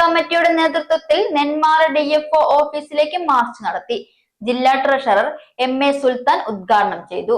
കമ്മിറ്റിയുടെ നേതൃത്വത്തിൽ Nenmara D F ഓഫീസിലേക്ക് മാർച്ച് നടത്തി. ജില്ലാ ട്രഷറർ എം എ സുൽത്താൻ ഉദ്ഘാടനം ചെയ്തു.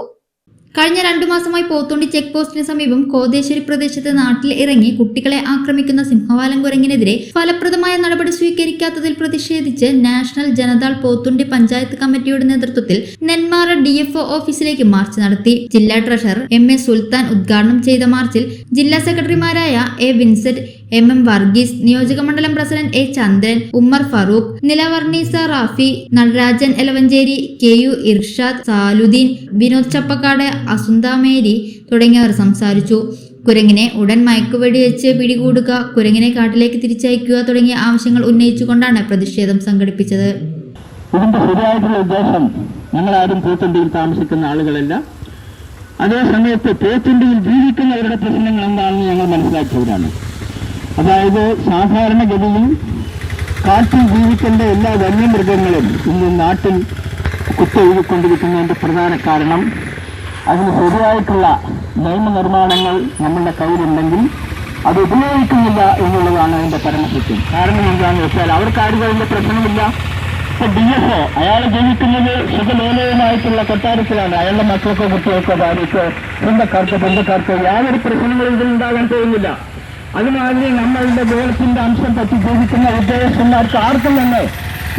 കഴിഞ്ഞ രണ്ടു മാസമായി പോത്തുണ്ടി ചെക്ക് പോസ്റ്റിന് സമീപം കോതേശ്വരി പ്രദേശത്ത് നാട്ടിൽ ഇറങ്ങി കുട്ടികളെ ആക്രമിക്കുന്ന സിംഹവാലം കുരങ്ങിനെതിരെ ഫലപ്രദമായ നടപടി സ്വീകരിക്കാത്തതിൽ പ്രതിഷേധിച്ച് നാഷണൽ ജനതാൾ പോത്തുണ്ടി പഞ്ചായത്ത് കമ്മിറ്റിയുടെ നേതൃത്വത്തിൽ നെന്മാറ ഡിഎഫ്ഒ ഓഫീസിലേക്ക് മാർച്ച് നടത്തി. ജില്ലാ ട്രഷറർ എം എ സുൽത്താൻ ഉദ്ഘാടനം ചെയ്ത മാർച്ചിൽ ജില്ലാ സെക്രട്ടറിമാരായ A Vincent M M Varghese നിയോജക മണ്ഡലം president A Chandran Ummer Farooq നിലവർണീസ Rafi Natarajan Elavanchery K U Irshad Saluddin Vinod Chappakkad Asuntha Mary തുടങ്ങിയവർ സംസാരിച്ചു. കുരങ്ങിനെ ഉടൻ മയക്കുവെടിവെച്ച് പിടികൂടുക കുരങ്ങിനെ കാട്ടിലേക്ക് തിരിച്ചയക്കുക തുടങ്ങിയ ആവശ്യങ്ങൾ ഉന്നയിച്ചുകൊണ്ടാണ് പ്രതിഷേധം സംഘടിപ്പിച്ചത്. ഇതിന്റെ ശരിയായിട്ടുള്ള ഉദ്ദേശം ഞങ്ങളാരും പോത്തുണ്ടിയിൽ താമസിക്കുന്ന ആളുകളല്ല. അതേ സമയത്ത് പോത്തുണ്ടിയിൽ ജീവിക്കുന്നവരുടെ പ്രശ്നങ്ങൾ എന്താണെന്ന് ഞങ്ങൾ മനസ്സിലാക്കിയവരാണ്. അതായത് സാധാരണഗതിയിൽ കാട്ടിൽ ജീവിക്കേണ്ട എല്ലാ വന്യമൃഗങ്ങളും ഇന്ന് നാട്ടിൽ കുത്തൊഴുകിക്കൊണ്ടിരിക്കുന്നതിന്റെ പ്രധാന കാരണം അതിന് ശരിയായിട്ടുള്ള നിയമനിർമ്മാണങ്ങൾ നമ്മളുടെ കയ്യിലുണ്ടെങ്കിൽ അത് ഉപയോഗിക്കുന്നില്ല എന്നുള്ളതാണ് അതിന്റെ പരമസത്യം. കാരണം എന്താണെന്ന് വെച്ചാൽ അവർക്ക് ആരും അതിന്റെ പ്രശ്നമില്ല. ഇപ്പൊ ഡി എഫ് ഒ അയാൾ ജീവിക്കുന്നത് സുഖലോലവുമായിട്ടുള്ള കൊട്ടാരത്തിലാണ്. അയാളുടെ മക്കൾക്കോ കുട്ടികൾക്കോ ഭാര്യയ്ക്കോ സ്വന്തക്കാർക്കോ ബന്ധക്കാർക്കോ യാതൊരു പ്രശ്നങ്ങളും ഇതിൽ ഉണ്ടാകാൻ പോകുന്നില്ല. അതുമാതിരി നമ്മളുടെ ഗോളത്തിന്റെ അംശം പറ്റി ജീവിക്കുന്ന ഉദ്യോഗസ്ഥന്മാർക്ക് ആർക്കും തന്നെ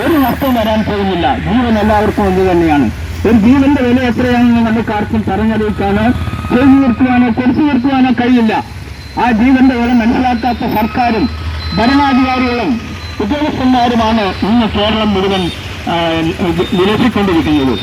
ഒരു നഷ്ടം വരാൻ പോകുന്നില്ല. ജീവൻ എല്ലാവർക്കും ഒന്ന് തന്നെയാണ് ഒരു ജീവന്റെ വില എത്രയാണെന്ന് നമുക്ക് ആർക്കും പറഞ്ഞറിയിക്കാനോ ചെയ്തു നിർത്തുവാനോ കൊടുത്തു നിർത്തുവാനോ കഴിയില്ല. ആ ജീവന്റെ വില മനസ്സിലാക്കാത്ത സർക്കാരും ഭരണാധികാരികളും ഉദ്യോഗസ്ഥന്മാരുമാണ് ഇന്ന് കേരളം മുഴുവൻ ആ, വിലസിക്കൊണ്ടിരിക്കുന്നത്